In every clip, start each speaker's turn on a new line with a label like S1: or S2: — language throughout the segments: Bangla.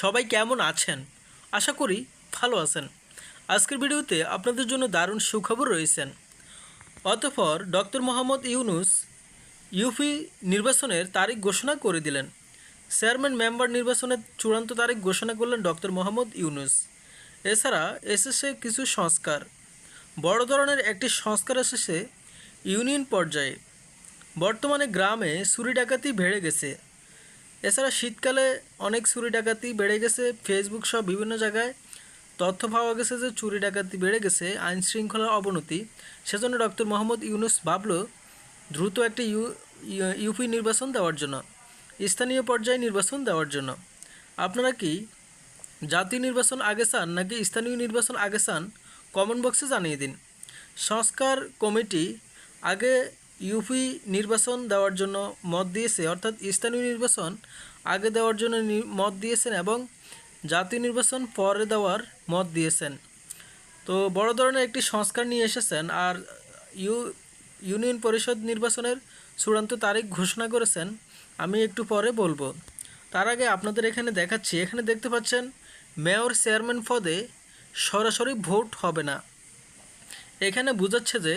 S1: সবাই কেমন আছেন? আশা করি ভালো আছেন। আজকের ভিডিওতে আপনাদের জন্য দারুণ সুখবর রয়েছেন। অতঃপর ডক্টর মোহাম্মদ ইউনুস ইউপি নির্বাচনের তারিখ ঘোষণা করে দিলেন। চেয়ারম্যান মেম্বার নির্বাচনের চূড়ান্ত তারিখ ঘোষণা করলেন ডক্টর মোহাম্মদ ইউনুস। এছাড়া এসেছে কিছু সংস্কার। বড় ধরনের একটি সংস্কার এসেছে ইউনিয়ন পর্যায়ে। বর্তমানে গ্রামে চুরি ডাকাতি বেড়ে গেছে। এছাড়া শীতকালে অনেক চুরি ডাকাতি বেড়ে গেছে ফেসবুক সহ বিভিন্ন জায়গায় তথ্য পাওয়া গেছে যে চুরি ডাকাতি বেড়ে গেছে, আইন শৃঙ্খলার অবনতি। সেজন্য ডক্টর মোহাম্মদ ইউনুস ভাবল, দ্রুত একটি ইউ- ইউপি নির্বাচন দেওয়ার জন্য, স্থানীয় পর্যায়ে নির্বাচন দেওয়ার জন্য। আপনারা কি জাতীয় নির্বাচন আগে চান নাকি স্থানীয় নির্বাচন আগে চান? কমেন্ট বক্সে জানিয়ে দিন। সংস্কার কমিটি আগে ইউপি নির্বাচন দেওয়ার জন্য মত দিয়েছে, অর্থাৎ স্থানীয় নির্বাচন আগে দেওয়ার জন্য মত দিয়েছেন এবং জাতীয় নির্বাচন পরে দেওয়ার মত দিয়েছেন। তো বড় ধরনের একটি সংস্কার নিয়ে এসেছেন আর ইউ, ইউনিয়ন পরিষদ নির্বাচনের চূড়ান্ত তারিখ ঘোষণা করেছেন, আমি একটু পরে বলব। তার আগে আপনাদের এখানে দেখাচ্ছি, এখানে দেখতে পাচ্ছেন, মেয়র চেয়ারম্যান পদে সরাসরি ভোট হবে না। এখানে বোঝাচ্ছে যে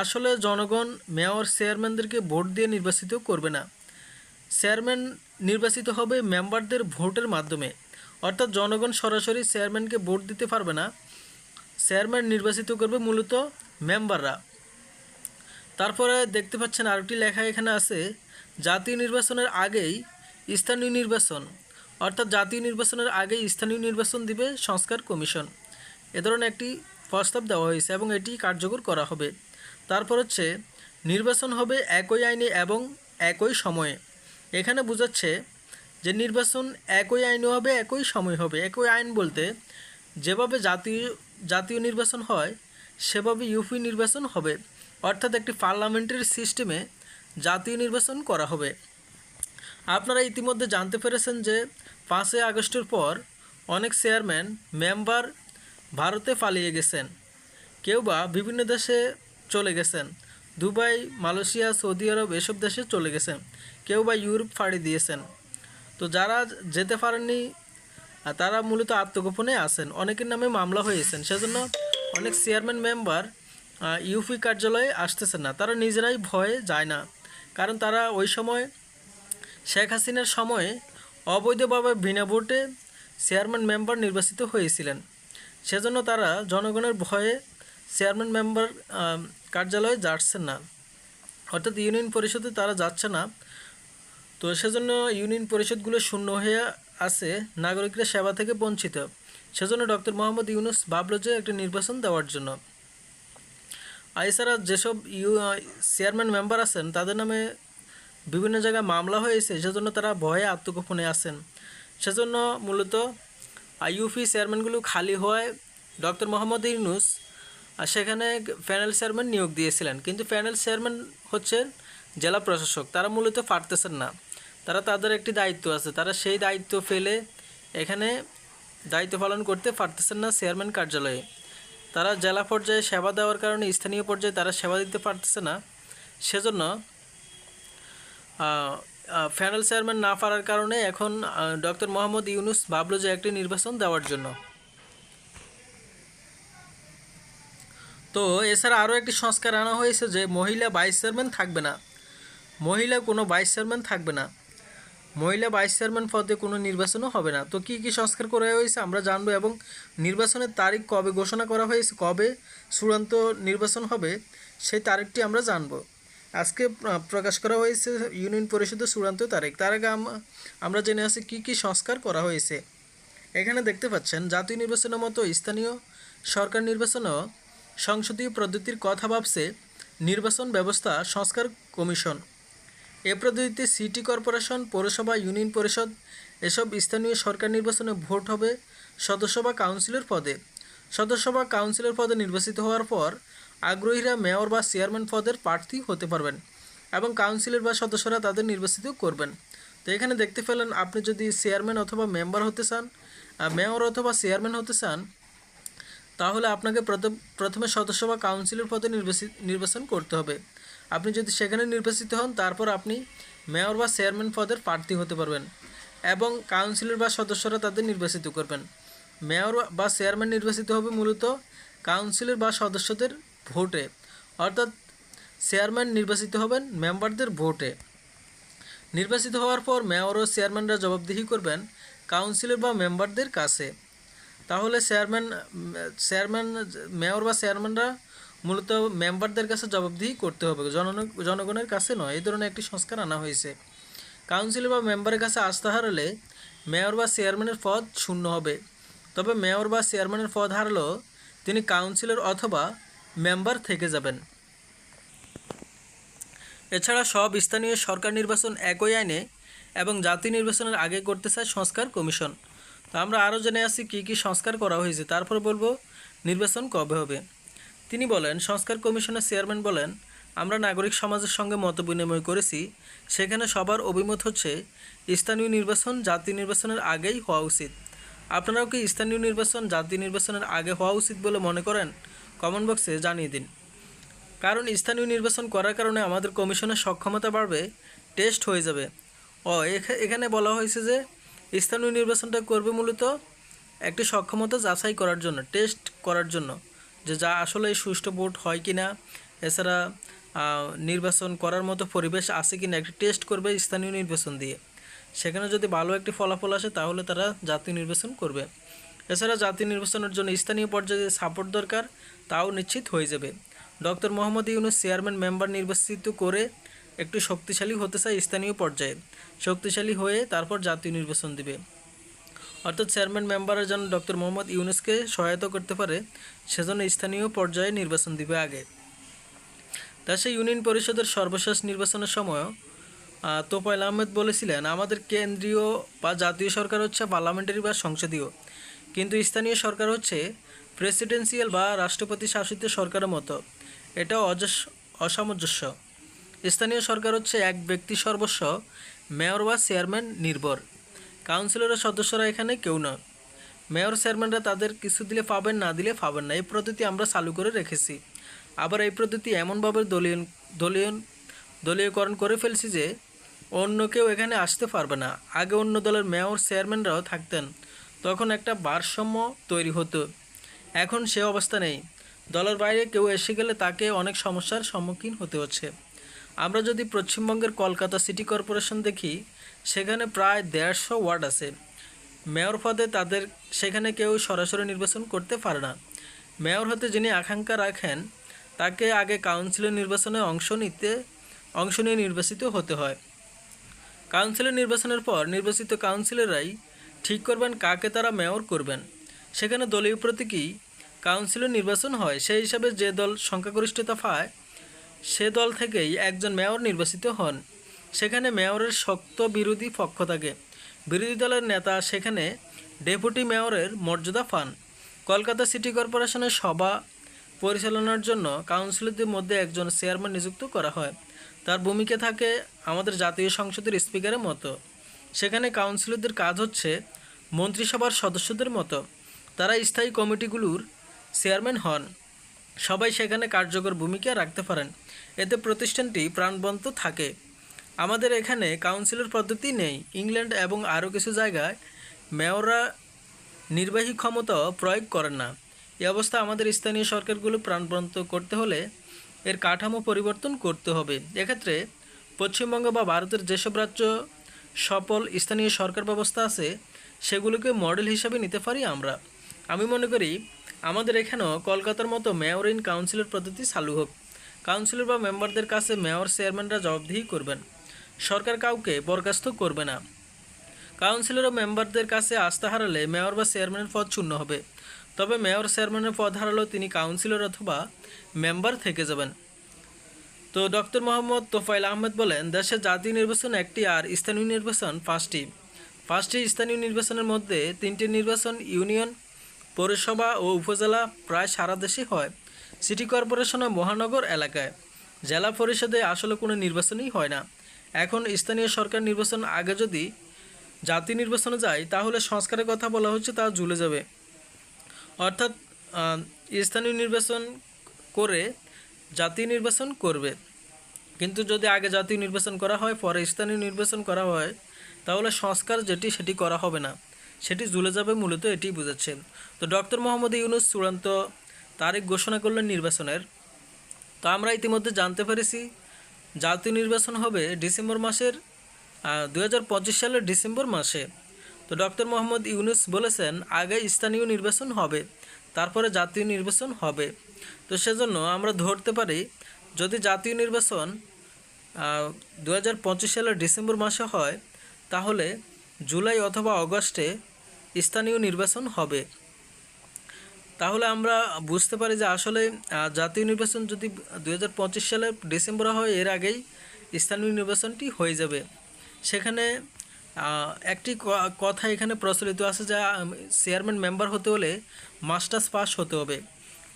S1: আসলে জনগণ মেয়র, চেয়ারম্যানদেরকে ভোট দিয়ে নির্বাচিত করবে না। চেয়ারম্যান নির্বাচিত হবে মেম্বারদের ভোটের মাধ্যমে। অর্থাৎ জনগণ সরাসরি চেয়ারম্যানকে ভোট দিতে পারবে না। চেয়ারম্যান নির্বাচিত করবে মূলত মেম্বাররা। তারপরে দেখতে পাচ্ছেন আরেকটি লেখা এখানে আছে, জাতীয় নির্বাচনের আগেই স্থানীয় নির্বাচন। অর্থাৎ জাতীয় নির্বাচনের আগেই স্থানীয় নির্বাচন দিবে সংস্কার কমিশন। এ ধরনের একটি প্রস্তাব দেওয়া হয়েছে এবং এটি কার্যকর করা হবে। তারপর হচ্ছে, নির্বাচন হবে একই আইনে এবং একই সময়ে। এখানে বোঝাচ্ছে যে নির্বাচন একই আইনে হবে, একই সময় হবে। একই আইন বলতে যেভাবে জাতীয় জাতীয় নির্বাচন হয়, সেভাবে ইউপি নির্বাচন হবে। অর্থাৎ একটি পার্লামেন্টারি সিস্টেমে জাতীয় নির্বাচন করা হবে। আপনারা ইতিমধ্যে জানতে পেরেছেন যে পাঁচই আগস্টের পর অনেক চেয়ারম্যান, মেম্বার ভারতে পালিয়ে গেছেন। কেউ বা বিভিন্ন দেশে চলে গেছেন। দুবাই, মালয়েশিয়া, সৌদি আরব এসব দেশে চলে গেছেন। কেউ বা ইউরোপ ফাড়ি দিয়েছেন। তো যারা যেতে পারেননি তারা মূলত আত্মগোপনে আছেন। অনেকের নামে মামলা হয়েছেন। সেজন্য অনেক চেয়ারম্যান মেম্বার ইউপি কার্যালয়ে আসতেছেন না। তারা নিজেরাই ভয়ে যায় না। কারণ তারা ওই সময় শেখ হাসিনার সময়ে অবৈধভাবে বিনা ভোটে চেয়ারম্যান মেম্বার নির্বাচিত হয়েছিলেন। সেজন্য তারা জনগণের ভয়ে চেয়ারম্যান মেম্বার কার্যালয়ে যাচ্ছেন না। অর্থাৎ ইউনিয়ন পরিষদে তারা যাচ্ছে না। তো সেজন্য ইউনিয়ন পরিষদগুলো শূন্য হয়ে আছে, নাগরিকরা সেবা থেকে বঞ্চিত। সেজন্য ডক্টর মোহাম্মদ ইউনুস ভাবল যে একটা নির্বাচন দেওয়ার জন্য। এছাড়া যেসব ইউ চেয়ারম্যান মেম্বার আছেন, তাদের নামে বিভিন্ন জায়গায় মামলা হয়েছে, সেজন্য তারা ভয়ে আত্মগোপনে আছেন। সেজন্য মূলত ইউপি চেয়ারম্যানগুলো খালি হওয়ায় ডক্টর মোহাম্মদ ইউনুস আর সেখানে প্যানেল চেয়ারম্যান নিয়োগ দিয়েছিলেন। কিন্তু প্যানেল চেয়ারম্যান হচ্ছেন জেলা প্রশাসক। তারা মূলত পারতেছেন না। তারা তাদের একটি দায়িত্ব আছে। তারা সেই দায়িত্ব ফেলে এখানে দায়িত্ব পালন করতে পারতেছেন না চেয়ারম্যান কার্যালয়ে। তারা জেলা পর্যায়ে সেবা দেওয়ার কারণে স্থানীয় পর্যায়ে তারা সেবা দিতে পারতেছে না। সেজন্য প্যানেল চেয়ারম্যান না পারার কারণে এখন ডক্টর মোহাম্মদ ইউনুস ভাবলো যে একটি নির্বাচন দেওয়ার জন্য। তো এছাড়া আরও একটি সংস্কার আনা হয়েছে যে মহিলা ভাইস চেয়ারম্যান থাকবে না। মহিলা কোনো ভাইস চেয়ারম্যান থাকবে না। মহিলা ভাইস চেয়ারম্যান পদে কোনো নির্বাচনও হবে না। তো কী কী সংস্কার করা হয়েছে আমরা জানব এবং নির্বাচনের তারিখ কবে ঘোষণা করা হয়েছে, কবে চূড়ান্ত নির্বাচন হবে সেই তারিখটি আমরা জানব। আজকে প্রকাশ করা হয়েছে ইউনিয়ন পরিষদের চূড়ান্ত তারিখ। তার আগে আম- আমরা জেনে আছি কী কী সংস্কার করা হয়েছে। এখানে দেখতে পাচ্ছেন, জাতীয় নির্বাচনের মতো স্থানীয় সরকার নির্বাচনও সংসদীয় পদ্ধতির কথা ভাবছে নির্বাচন ব্যবস্থা সংস্কার কমিশন। এ পদ্ধতিতে সিটি কর্পোরেশন, পৌরসভা, ইউনিয়ন পরিষদ, এসব স্থানীয় সরকার নির্বাচনে ভোট হবে সদস্য বা কাউন্সিলর পদে। সদস্য বা কাউন্সিলর পদে নির্বাচিত হওয়ার পর আগ্রহীরা মেয়র বা চেয়ারম্যান পদের প্রার্থী হতে পারবেন এবং কাউন্সিলর বা সদস্যরা তাদের নির্বাচিত করবেন। তো এখানে দেখতে পেলেন, আপনি যদি চেয়ারম্যান অথবা মেম্বার হতে চান মেয়র অথবা চেয়ারম্যান হতে চান তাহলে আপনাকে প্রথম সদস্য বা কাউন্সিলর পদে নির্বাচন করতে হবে। আপনি যদি সেখানে নির্বাচিত হন, তারপর আপনি মেয়র বা চেয়ারম্যান পদের প্রার্থী হতে পারবেন এবং কাউন্সিলর বা সদস্যরা তাদের নির্বাচিত করবেন। মেয়র বা চেয়ারম্যান নির্বাচিত হবে মূলত কাউন্সিলর বা সদস্যদের ভোটে। অর্থাৎ চেয়ারম্যান নির্বাচিত হবেন মেম্বারদের ভোটে। নির্বাচিত হওয়ার পর মেয়র ও চেয়ারম্যানরা জবাবদিহি করবেন কাউন্সিলর বা মেম্বারদের কাছে। তাহলে চেয়ারম্যান চেয়ারম্যান মেয়র বা চেয়ারম্যানরা মূলত মেম্বারদের কাছে জবাবদিহি করতে হবে। জন জনগণের কাছে নয়, এই ধরনের একটি সংস্কার আনা হয়েছে। কাউন্সিলর বা মেম্বারের কাছে আস্থা হারালে মেয়র বা চেয়ারম্যানের পদ শূন্য হবে। তবে মেয়র বা চেয়ারম্যানের পদ হারলেও তিনি কাউন্সিলর অথবা মেম্বার থেকে যাবেন। এছাড়া সব স্থানীয় সরকার নির্বাচন একই আইনে এবং জাতীয় নির্বাচনের আগে করতে চায় সংস্কার কমিশন। তো আমরা আরও জেনে আসি কী কী সংস্কার করা হয়েছে। তারপর বলব, নির্বাচন কবে হবে? তিনি বলেন, সংস্কার কমিশনের চেয়ারম্যান বলেন, আমরা নাগরিক সমাজের সঙ্গে মত বিনিময় করেছি। সেখানে সবার অভিমত হচ্ছে, স্থানীয় নির্বাচন জাতীয় নির্বাচনের আগেই হওয়া উচিত। আপনারাও কি স্থানীয় নির্বাচন জাতীয় নির্বাচনের আগে হওয়া উচিত বলে মনে করেন? কমেন্ট বক্সে জানিয়ে দিন। কারণ স্থানীয় নির্বাচন করার কারণে আমাদের কমিশনের সক্ষমতা বাড়বে, টেস্ট হয়ে যাবে। ও এখা- এখানে বলা হয়েছে যে স্থানীয় নির্বাচনটা করবে মূলত একটি সক্ষমতা যাচাই করার জন্য টেস্ট করার জন্য, যে যা আসলে সুষ্ঠু ভোট হয় কি না এছাড়া নির্বাচন করার মতো পরিবেশ আছে কি না একটি টেস্ট করবে স্থানীয় নির্বাচন দিয়ে। সেখানে যদি ভালো একটি ফলাফল আসে, তাহলে তারা জাতীয় নির্বাচন করবে। এছাড়া জাতীয় নির্বাচনের জন্য স্থানীয় পর্যায়ে সাপোর্ট দরকার, তাও নিশ্চিত হয়ে যাবে। Doctor Mohammad Yunus chairman member নির্বাচিত করে একটু শক্তিশালী হতে চায় স্থানীয় পর্যায়ে। শক্তিশালী হয়ে তারপর জাতীয় নির্বাচন দিবে। অর্থাৎ চেয়ারম্যান মেম্বাররা যেন ডক্টর মোহাম্মদ ইউনুসকে সহায়তা করতে পারে, সেজন্য স্থানীয় পর্যায়ে নির্বাচন দিবে আগে। দেশে ইউনিয়ন পরিষদের সর্বশেষ নির্বাচনের সময় তোফাইল আহমেদ বলেছিলেন, আমাদের কেন্দ্রীয় বা জাতীয় সরকার হচ্ছে পার্লামেন্টারি বা সংসদীয়। কিন্তু স্থানীয় সরকার হচ্ছে প্রেসিডেন্সিয়াল বা রাষ্ট্রপতি শাসিত সরকারের মতো। এটা অজস, অসামঞ্জস্য। স্থানীয় সরকার হচ্ছে এক ব্যক্তি সর্বস্ব, মেয়র বা চেয়ারম্যান নির্ভর। কাউন্সিলরের সদস্যরা এখানে কেউ না। মেয়র, চেয়ারম্যানরা তাদের কিছু দিলে পাবেন, না দিলে পাবেন না। এই পদ্ধতি আমরা চালু করে রেখেছি। আবার এই পদ্ধতি এমনভাবে দলীয় দলীয়, দলীয়করণ করে ফেলছি যে অন্য কেউ এখানে আসতে পারবে না। আগে অন্য দলের মেয়র, চেয়ারম্যানরাও থাকতেন। তখন একটা ভারসাম্য তৈরি হতো। এখন সে অবস্থা নেই। দলের বাইরে কেউ এসে গেলে তাকে অনেক সমস্যার সম্মুখীন হতে হচ্ছে। আমরা যদি পশ্চিমবঙ্গের কলকাতা সিটি কর্পোরেশন দেখি, সেখানে প্রায় দেড়শো ওয়ার্ড আছে। মেয়র পদে তাদের সেখানে কেউ সরাসরি নির্বাচন করতে পারে না। মেয়র হতে যিনি আকাঙ্ক্ষা রাখেন, তাকে আগে কাউন্সিলর নির্বাচনে অংশ নিতে, অংশ নিয়ে নির্বাচিত হতে হয়। কাউন্সিলর নির্বাচনের পর নির্বাচিত কাউন্সিলররাই ঠিক করবেন কাকে তারা মেয়র করবেন। সেখানে দলীয় প্রতীকী কাউন্সিলের নির্বাচন হয়, সেই হিসাবে যে দল সংখ্যাগরিষ্ঠতা পায় সে দল থেকেই একজন মেয়র নির্বাচিত হন। সেখানে মেয়রের শক্ত বিরোধী পক্ষ থাকে। বিরোধী দলের নেতা সেখানে ডেপুটি মেয়রের মর্যাদা পান। কলকাতা সিটি কর্পোরেশনের সভা পরিচালনার জন্য কাউন্সিলরদের মধ্যে একজন চেয়ারম্যান নিযুক্ত করা হয়। তার ভূমিকা থাকে আমাদের জাতীয় সংসদের স্পিকারের মতো। সেখানে কাউন্সিলরদের কাজ হচ্ছে মন্ত্রিসভার সদস্যদের মতো। তারা স্থায়ী কমিটিগুলোর চেয়ারম্যান হন। সবাই সেখানে কার্যকর ভূমিকা রাখতে পারেন। এতে প্রতিষ্ঠানটি প্রাণবন্ত থাকে। আমাদের এখানে কাউন্সিলর পদ্ধতি নেই। ইংল্যান্ড এবং আরও কিছু জায়গায় মেয়ররা নির্বাহী ক্ষমতা প্রয়োগ করেন না। এ অবস্থা আমাদের স্থানীয় সরকারগুলো প্রাণবন্ত করতে হলে এর কাঠামো পরিবর্তন করতে হবে। এক্ষেত্রে পশ্চিমবঙ্গ বা ভারতের যেসব রাজ্য সফল স্থানীয় সরকার ব্যবস্থা আছে, সেগুলোকে মডেল হিসাবে নিতে পারি আমরা। আমি মনে করি, আমাদের এখানেও কলকাতার মতো মেয়র ইন কাউন্সিলর পদ্ধতি চালু হোক। কাউন্সিলর বা মেম্বারদের কাছে মেয়র, চেয়ারম্যানরা জবাবদিহি করবেন। সরকার কাউকে বরখাস্ত করবে না। কাউন্সিলর ও মেম্বারদের কাছে আস্থা হারালে মেয়র বা চেয়ারম্যানের পদ শূন্য হবে। তবে মেয়র, চেয়ারম্যানের পদ হারালেও তিনি কাউন্সিলর অথবা মেম্বার থেকে যাবেন। তো ডক্টর মোহাম্মদ তোফাইল আহমেদ বলেন, দেশে জাতীয় নির্বাচন একটি আর স্থানীয় নির্বাচন পাঁচটি। পাঁচটি স্থানীয় নির্বাচনের মধ্যে তিনটি নির্বাচন ইউনিয়ন, পৌরসভা ও উপজেলা প্রায় সারা দেশে হয়। সিটি কর্পোরেশনের মহানগর এলাকায়। জেলা পরিষদে আসলে কোনো নির্বাচনই হয় না। এখন স্থানীয় সরকার নির্বাচন আগে যদি জাতীয় নির্বাচনে যায়, তাহলে সংস্কারের কথা বলা হচ্ছে তা ঝুলে যাবে। অর্থাৎ স্থানীয় নির্বাচন করে জাতীয় নির্বাচন করবে। কিন্তু যদি আগে জাতীয় নির্বাচন করা হয়, পরে স্থানীয় নির্বাচন করা হয়, তাহলে সংস্কার যেটি, সেটি করা হবে না। সেটি ঝুলে যাবে, মূলত এটি বোঝাচ্ছে। তো ডক্টর মোহাম্মদ ইউনুস চূড়ান্ত তারিখ ঘোষণা করলেন নির্বাচনের। তো আমরা ইতিমধ্যে জানতে পেরেছি, জাতীয় নির্বাচন হবে ডিসেম্বর মাসের দু হাজার পঁচিশ সালের ডিসেম্বর মাসে। তো ডক্টর মোহাম্মদ ইউনুস বলেছেন, আগে স্থানীয় নির্বাচন হবে, তারপরে জাতীয় নির্বাচন হবে। তো সেজন্য আমরা ধরতে পারি, যদি জাতীয় নির্বাচন দু হাজার পঁচিশ সালের ডিসেম্বর মাসে হয়, তাহলে জুলাই অথবা অগস্টে স্থানীয় নির্বাচন হবে। তাহলে আমরা বুঝতে পারি যে আসলে জাতীয় নির্বাচন যদি দু সালে ডিসেম্বর হয়, এর আগেই স্থানীয় নির্বাচনটি হয়ে যাবে। সেখানে একটি কথা এখানে প্রচলিত আছে যা চেয়ারম্যান মেম্বার হতে হলে মাস্টার্স পাস হতে হবে।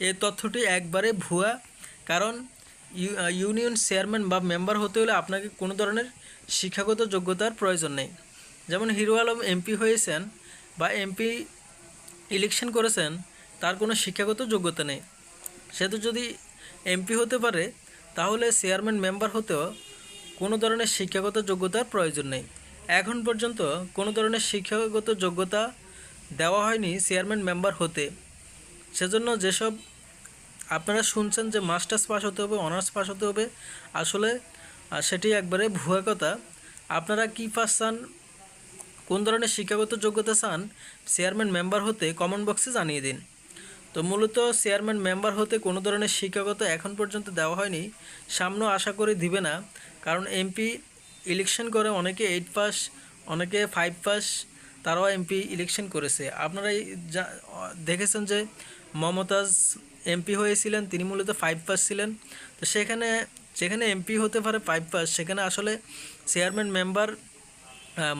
S1: এই তথ্যটি একবারে ভুয়া, কারণ ইউ- ইউনিয়ন চেয়ারম্যান বা মেম্বার হতে হলে আপনাকে কোনো ধরনের শিক্ষাগত যোগ্যতার প্রয়োজন নেই। যেমন হিরো আলম এমপি হয়েছেন বা এমপি ইলেকশন করেছেন তার কোনো শিক্ষাগত যোগ্যতা নেই। সে তো যদি এমপি হতে পারে, তাহলে চেয়ারম্যান মেম্বার হতেও কোনো ধরনের শিক্ষাগত যোগ্যতার প্রয়োজন নেই। এখন পর্যন্ত কোনো ধরনের শিক্ষাগত যোগ্যতা দেওয়া হয়নি চেয়ারম্যান মেম্বার হতে। সেজন্য যেসব আপনারা শুনছেন যে মাস্টার্স পাস হতে হবে, অনার্স পাস হতে হবে, আসলে সেটি একবারে ভুয়া কথা। আপনারা কী পাস চান, কোন ধরনের শিক্ষাগত যোগ্যতা চান, চেয়ারম্যান মেম্বার হতে কমেন্ট বক্সে জানিয়ে দিন। তো মূলত চেয়ারম্যান মেম্বার হতে কোনো ধরনের শিক্ষাগত এখন পর্যন্ত দেওয়া হয়নি। সামনেও আশা করি দিবে না। কারণ এমপি ইলেকশন করে অনেকে এইট পাস অনেকে ফাইভ পাস তারাও এমপি ইলেকশন করেছে। আপনারাই দেখেছেন যে মমতাজ এমপি হয়েছিলেন, তিনি মূলত ফাইভ পাস ছিলেন। তো সেখানে, যেখানে এমপি হতে পারে ফাইভ পাস সেখানে আসলে চেয়ারম্যান মেম্বার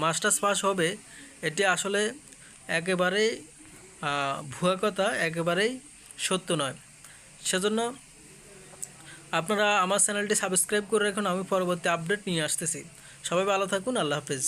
S1: মাস্টার্স পাস হবে। এটি আসলে একেবারেই ভুয়া কথা একেবারেই সত্য নয়। সেজন্য আপনারা আমার চ্যানেলটি সাবস্ক্রাইব করে রাখুন, আমি পরবর্তী আপডেট নিয়ে আসতেছি। সবাই ভালো থাকুন, আল্লাহ হাফেজ।